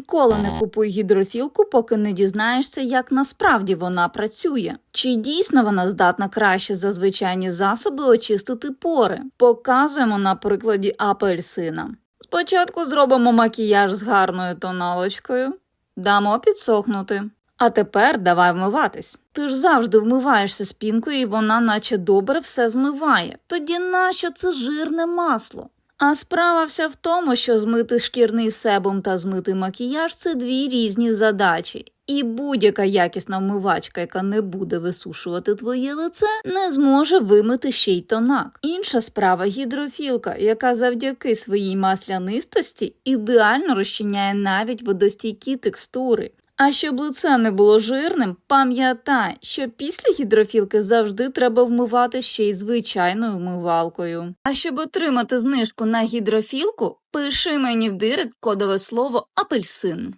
Ніколи не купуй гідрофілку, поки не дізнаєшся, як насправді вона працює. Чи дійсно вона здатна краще за звичайні засоби очистити пори? Показуємо на прикладі апельсина. Спочатку зробимо макіяж з гарною тоналочкою, дамо підсохнути. А тепер давай вмиватись. Ти ж завжди вмиваєшся з пінкою, і вона наче добре все змиває. Тоді нащо це жирне масло? А справа вся в тому, що змити шкірний себум та змити макіяж це дві різні задачі. І будь-яка якісна вмивачка, яка не буде висушувати твоє лице, не зможе вимити ще й тонак. Інша справа гідрофілка, яка завдяки своїй маслянистості ідеально розчиняє навіть водостійкі текстури. А щоб лице не було жирним, пам'ятай, що після гідрофілки завжди треба вмивати ще й звичайною вмивалкою. А щоб отримати знижку на гідрофілку, пиши мені в директ кодове слово апельсин.